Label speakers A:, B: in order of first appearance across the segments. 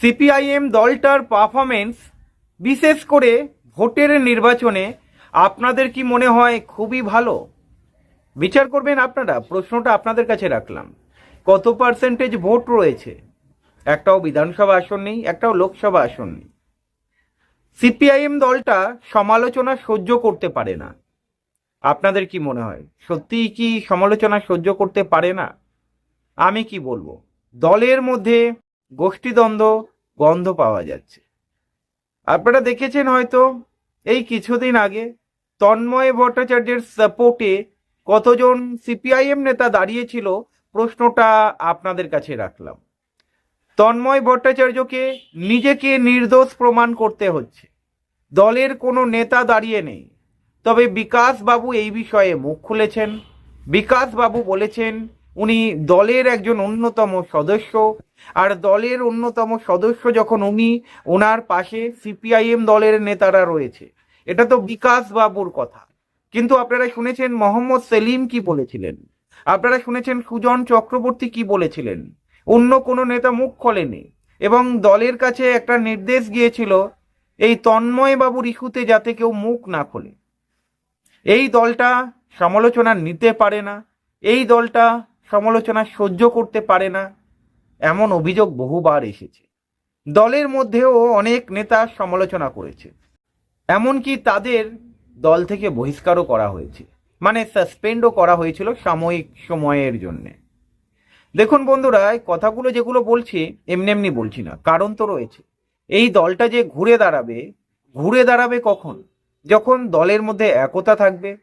A: CPIM দলটার performance বিশেষ করে ভোটের নির্বাচনে আপনাদের কি মনে হয় খুবই ভালো? বিচার করবেন আপনারা, প্রশ্নটা আপনাদের কাছে রাখলাম। কত পার্সেন্টেজ ভোট রয়েছে? একটাও বিধানসভা আসন নেই, একটাও লোকসভা আসন নেই। সিপিআইএম দলটা সমালোচনা সহ্য করতে পারে না। আপনাদের কি মনে হয়? সত্যিই কি সমালোচনা সহ্য করতে পারে না? আমি কি বলব? দলের মধ্যে গোষ্ঠীদ্বন্দ্ব গন্ধ পাওয়া যাচ্ছে। আপনারা দেখেছেন হয়তো এই কিছুদিন আগে তন্ময় ভট্টাচার্যের সাপোর্টে কতজন সিপিআইএম নেতা দাঁড়িয়েছিল প্রশ্নটা আপনাদের কাছে রাখলাম। তন্ময় ভট্টাচার্যকে নিজেকে নির্দোষ প্রমাণ করতে হচ্ছে। দলের কোনো নেতা দাঁড়িয়ে নেই। তবে বিকাশ বাবু এই বিষয়ে মুখ খুলেছেন। বিকাশ বাবু বলেছেন উনি দলের একজন অন্যতম সদস্য, আর দলের অন্যতম সদস্য যখন উনি ওনার পাশে সিপিআইএম দলের নেতারা রয়েছে। এটা তো বিকাশ বাবুর কথা। কিন্তু আপনারা শুনেছেন মোহাম্মদ সেলিম কি বলেছিলেন? আপনারা শুনেছেন সুজন চক্রবর্তী কি বলেছিলেন? অন্য কোনো নেতা মুখ খোলেনি। এবং দলের কাছে একটা নির্দেশ গিয়েছিল, এই তন্ময় বাবুর ইস্যুতে যাতে কেউ মুখ না খোলে। এই দলটা সমালোচনা নিতে পারে না। এই দলটা সমালোচনা সহ্য করতে পারে না, এমন অভিযোগ বহুবার এসেছে। দলের মধ্যেও অনেক নেতা সমালোচনা করেছে। এমনকি তাদের দল থেকে বহিষ্কারও করা হয়েছে। মানে সাসপেন্ডও করা হয়েছিল সাময়িক সময়ের জন্যে। দেখুন বন্ধুরা, এই কথাগুলো যেগুলো বলছি, এমনি এমনি বলছি না। কারণ তো রয়েছে। এই দলটা যে ঘুরে দাঁড়াবে ঘুরে দাঁড়াবে কখন? যখন দলের মধ্যে একতা থাকবে,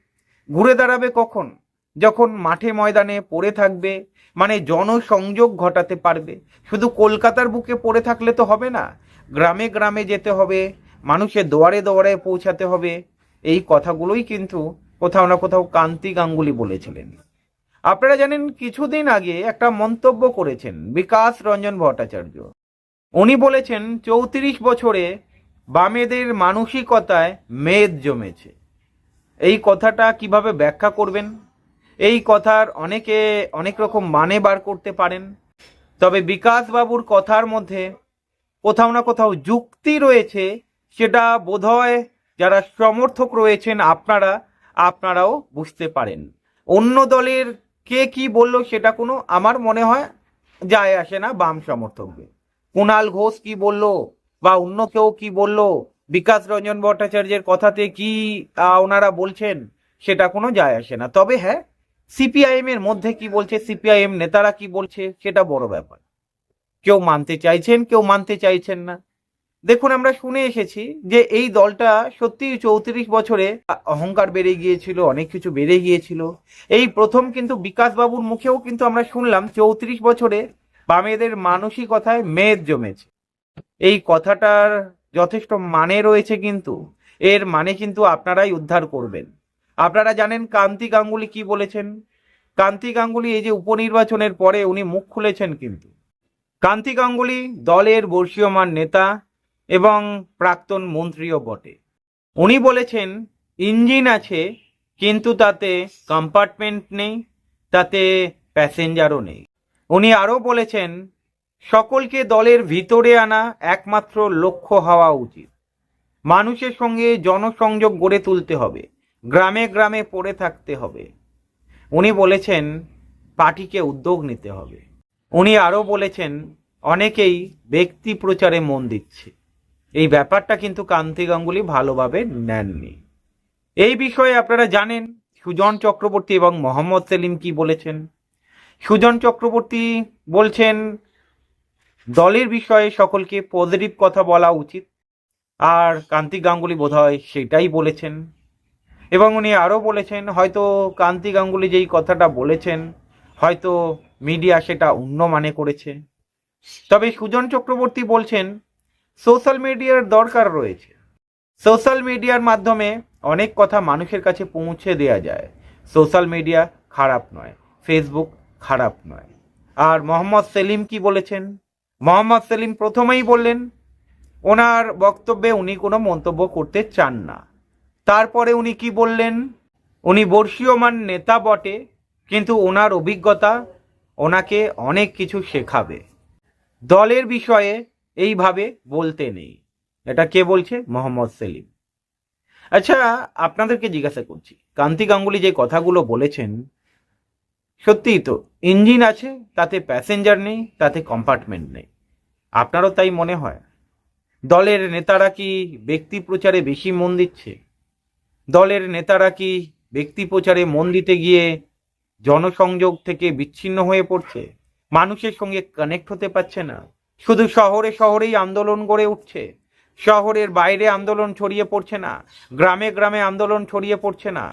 A: ঘুরে দাঁড়াবে কখন? যখন মাঠে ময়দানে পড়ে থাকবে মানে জনসংযোগ ঘটাতে পারবে, শুধু কলকাতার বুকে পড়ে থাকলে তো হবে না, গ্রামে গ্রামে যেতে হবে, মানুষের দুয়ারে দোয়ারে পৌঁছাতে হবে, এই কথাগুলোই কিন্তু কোথাও না কোথাও কান্তি গাঙ্গুলি বলেছিলেন। আপনারা জানেন কিছুদিন আগে একটা মন্তব্য করেছেন বিকাশ রঞ্জন ভট্টাচার্য। উনি বলেছেন, চৌত্রিশ বছরে বামেদের মানসিকতায় মেদ জমেছে। এই কথাটা কীভাবে ব্যাখ্যা করবেন? এই কথার অনেকে অনেক রকম মানে বার করতে পারেন। তবে বিকাশ বাবুর কথার মধ্যে কোথাও না কোথাও যুক্তি রয়েছে, সেটা বোধহয় যারা সমর্থক রয়েছেন আপনারা, আপনারাও বুঝতে পারেন। অন্য দলের কে কি বলল সেটা কোনো আমার মনে হয় যায় আসে না বাম সমর্থকদের। কুণাল ঘোষ কি বলল বা অন্য কেউ কি বলল, বিকাশ রঞ্জন ভট্টাচার্যের কথাতে কি ওনারা বলছেন, সেটা কোনো যায় আসে না। তবে হ্যাঁ সিপিআইএম এর মধ্যে কি বলছে, সিপিআইএম নেতারা কি বলছে, সেটা বড় ব্যাপার। কেউ মানতে চাইছেন, কেউ মানতে চাইছেন না। দেখুন, আমরা শুনে এসেছি যে এই দলটা সত্যি চৌত্রিশ বছরে অহংকার বেড়ে গিয়েছিল, অনেক কিছু বেড়ে গিয়েছিল। এই প্রথম কিন্তু বিকাশ বাবুর মুখেও কিন্তু আমরা শুনলাম চৌত্রিশ বছরে বামেদের মানসিকতায় মেদ জমেছে। এই কথাটার যথেষ্ট মানে রয়েছে কিন্তু, এর মানে কিন্তু আপনারাই উদ্ধার করবেন। আপনারা জানেন কান্তি গাঙ্গুলি কি বলেছেন? কান্তি গাঙ্গুলি এই যে উপনির্বাচনের পরে উনি মুখ খুলেছেন কিন্তু। কান্তি গাঙ্গুলি দলের বর্ষীয়মান নেতা এবং প্রাক্তন মন্ত্রীও বটে। উনি বলেছেন, ইঞ্জিন আছে, কিন্তু তাতে কম্পার্টমেন্ট নেই, তাতে প্যাসেঞ্জারও নেই। উনি আরও বলেছেন, সকলকে দলের ভিতরে আনা একমাত্র লক্ষ্য হওয়া উচিত। মানুষের সঙ্গে জনসংযোগ গড়ে তুলতে হবে। গ্রামে গ্রামে পড়ে থাকতে হবে। উনি বলেছেন, পার্টিকে উদ্যোগ নিতে হবে। উনি আরও বলেছেন, অনেকেই ব্যক্তি প্রচারে মন দিচ্ছে। এই ব্যাপারটা কিন্তু কান্তি গাঙ্গুলি ভালোভাবে নেননি। এই বিষয়ে আপনারা জানেন, সুজন চক্রবর্তী এবং মোহাম্মদ সেলিম কি বলেছেন? সুজন চক্রবর্তী বলছেন, দলের বিষয়ে সকলকে পজিটিভ কথা বলা উচিত। আর কান্তি গাঙ্গুলি বোধহয় সেটাই বলেছেন। এবং উনি আরও বলেছেন, হয়তো কান্তি গাঙ্গুলি যেই কথাটা বলেছেন, হয়তো মিডিয়া সেটা অন্য মানে করেছে। তবে সুজন চক্রবর্তী বলছেন, সোশ্যাল মিডিয়ার দরকার রয়েছে। সোশ্যাল মিডিয়ার মাধ্যমে অনেক কথা মানুষের কাছে পৌঁছে দেওয়া যায়। সোশ্যাল মিডিয়া খারাপ নয়, ফেসবুক খারাপ নয়। আর মোহাম্মদ সেলিম কি বলেছেন? মোহাম্মদ সেলিম প্রথমেই বললেন, ওনার বক্তব্যে উনি কোনো মন্তব্য করতে চান না। তারপরে উনি কি বললেন? উনি বর্ষীয়মান নেতা বটে, কিন্তু ওনার অভিজ্ঞতা ওনাকে অনেক কিছু শেখাবে। দলের বিষয়ে এইভাবে বলতে নেই। এটা কে বলছে? মোহাম্মদ সেলিম। আচ্ছা আপনাদেরকে জিজ্ঞাসা করছি, কান্তি গাঙ্গুলি যে কথাগুলো বলেছেন, সত্যিই তো ইঞ্জিন আছে, তাতে প্যাসেঞ্জার নেই, তাতে কম্পার্টমেন্ট নেই। আপনারও তাই মনে হয়? দলের নেতারা কি ব্যক্তি প্রচারে বেশি মন দিচ্ছে? দলের নেতারা কি ব্যক্তি প্রচারে মন দিতে গিয়ে জনসংযোগ থেকে বিচ্ছিন্ন হয়ে পড়ছে? মানুষের সঙ্গে কানেক্ট হতে পারছে না। শুধু শহরে শহরেই আন্দোলন গড়ে উঠছে। শহরের বাইরে আন্দোলন ছড়িয়ে পড়ছে না। গ্রামে গ্রামে আন্দোলন ছড়িয়ে পড়ছে না।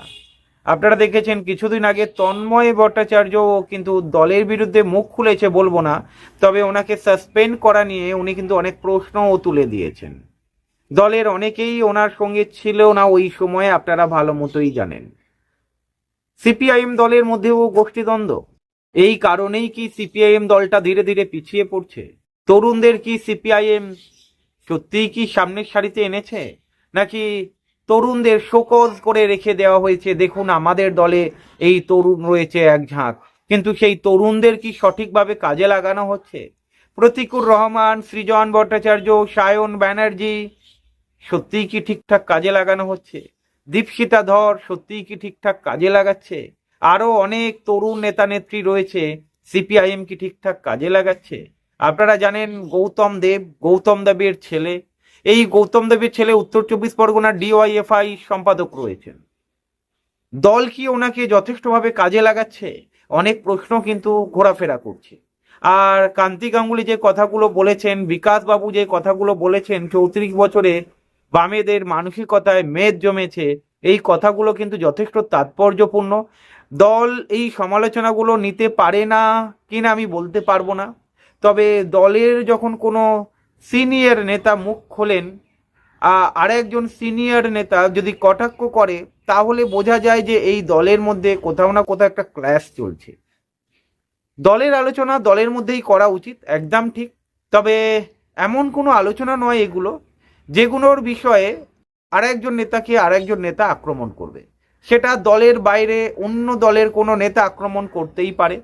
A: আপনারা দেখেছেন কিছুদিন আগে তন্ময় ভট্টাচার্য কিন্তু দলের বিরুদ্ধে মুখ খুলেছে বলব না, তবে ওনাকে সাসপেন্ড করা নিয়ে উনি কিন্তু অনেক প্রশ্নও তুলে দিয়েছেন। দলের অনেকেই ওনার সঙ্গে ছিল না, ওই সময়ে আপনারা ভালো মতোই জানেন। সিপিআইএম দলের মধ্যেও গোষ্ঠীদ্বন্দ্ব। এই কারণেই কি সিপিআইএম দলটা ধীরে ধীরে পিছিয়ে পড়ছে? তরুণদের কি সিপিআইএম সত্যিই কি সামনের সারিতে এনেছে? নাকি তরুণদের শোকজ করে রেখে দেওয়া হয়েছে, দেখুন আমাদের দলে এই তরুণ রয়েছে এক ঝাঁক। কিন্তু সেই তরুণদের কি সঠিকভাবে কাজে লাগানো হচ্ছে? প্রতিকুর রহমান, সৃজন ভট্টাচার্য, সায়ন ব্যানার্জি সত্যিই কি ঠিকঠাক কাজে লাগানো হচ্ছে? দীপশিতা ধর, সত্যিই কি ঠিকঠাক কাজে লাগাচ্ছে? আরও অনেক তরুণ নেতা নেত্রী রয়েছে, সিপিআইএম কি ঠিকঠাক কাজে লাগাচ্ছে? আপনারা জানেন গৌতম দেব, গৌতম দেবের ছেলে। এই গৌতম দেবের ছেলে উত্তর চব্বিশ পরগনার ডিওয়াইএফআই সম্পাদক রয়েছেন। দল কি ওনাকে যথেষ্টভাবে কাজে লাগাচ্ছে? অনেক প্রশ্ন কিন্তু ঘোরাফেরা করছে। আর কান্তি গাঙ্গুলি যে কথাগুলো বলেছেন, বিকাশ বাবু যে কথাগুলো বলেছেন, চৌত্রিশ বছরে বামেদের মানসিকতায় মেদ জমেছে, এই কথাগুলো কিন্তু যথেষ্ট তাৎপর্যপূর্ণ। দল এই সমালোচনাগুলো নিতে পারে না কিনা আমি বলতে পারব না। তবে দলের যখন কোনো সিনিয়র নেতা মুখ খোলেন, আ- আরেকজন সিনিয়র নেতা যদি কটাক্ষ করে, তাহলে বোঝা যায় যে এই দলের মধ্যে কোথাও না কোথাও একটা ক্ল্যাশ চলছে। দলের আলোচনা দলের মধ্যেই করা উচিত, একদম ঠিক। তবে এমন কোনো আলোচনা নয় এগুলো। যেগুলোর বিষয়ে আরেকজন নেতাকে আরেকজন নেতা আক্রমণ করবে। সেটা দলের বাইরে অন্য দলের কোনো নেতা আক্রমণ করতেই পারে,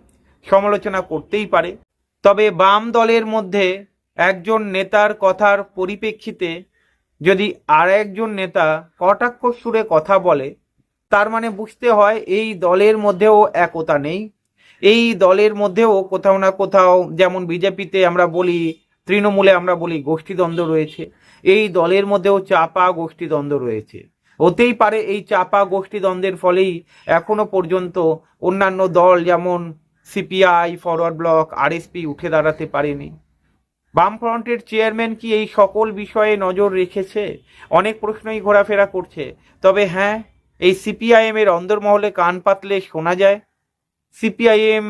A: সমালোচনা করতেই পারে। তবে বাম দলের মধ্যে একজন নেতার কথার পরিপ্রেক্ষিতে যদি আর একজন নেতা কটাক্ষ সুরে কথা বলে, তার মানে বুঝতে হয় এই দলের মধ্যেও একতা নেই। এই দলের মধ্যেও কোথাও না কোথাও, যেমন বিজেপিতে আমরা বলি তৃণমূলে আমরা বলি গোষ্ঠীদ্বন্দ্ব রয়েছে। এই দলের মধ্যেও চাপা গোষ্ঠীদ্বন্দ্ব রয়েছে। হতেই পারে এই চাপা গোষ্ঠীদ্বন্দ্বের ফলেই এখনও পর্যন্ত অন্যান্য দল যেমন সিপিআই, ফরওয়ার্ড ব্লক, আরএসপি উঠে দাঁড়াতে পারেনি। বামফ্রন্টের চেয়ারম্যান কি এই সকল বিষয়ে নজর রেখেছে? অনেক প্রশ্নই ঘোরাফেরা করছে। তবে হ্যাঁ এই সিপিআইএম এর অন্দরমহলে কান পাতলে শোনা যায়। সিপিআইএম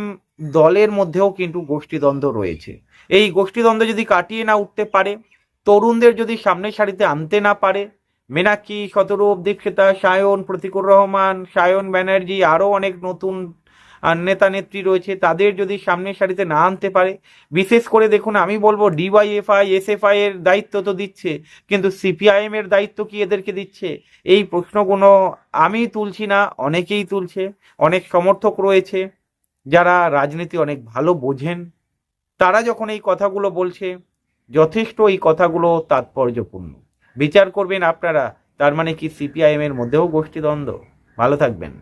A: দলের মধ্যেও কিন্তু গোষ্ঠীদ্বন্দ্ব রয়েছে। এই গোষ্ঠীদ্বন্দ্ব যদি কাটিয়ে না উঠতে পারে, তরুণদের যদি সামনের সারিতে আনতে না পারে মেনাকি শতরূপ, দীক্ষিতা, সায়ন, প্রতিকুর রহমান, সায়ন ব্যানার্জি আরও অনেক নতুন নেতা নেত্রী রয়েছে, তাদের যদি সামনের সারিতে না আনতে পারে, বিশেষ করে দেখুন, আমি বলব ডিওয়াইএফআই, এসএফআই এর দায়িত্ব তো দিচ্ছে, কিন্তু সিপিআইএম এর দায়িত্ব কি এদেরকে দিচ্ছে? এই প্রশ্নগুলো আমি তুলছি না, অনেকেই তুলছে, অনেক সমর্থক রয়েছে। যারা রাজনীতি অনেক ভালো বোঝেন, তারা যখন এই কথাগুলো বলছে, যথেষ্ট এই কথাগুলো তাৎপর্যপূর্ণ। বিচার করবেন আপনারা, তার মানে কি সিপিআইএম এর মধ্যেও গোষ্ঠীদ্বন্দ্ব। ভালো থাকবেন।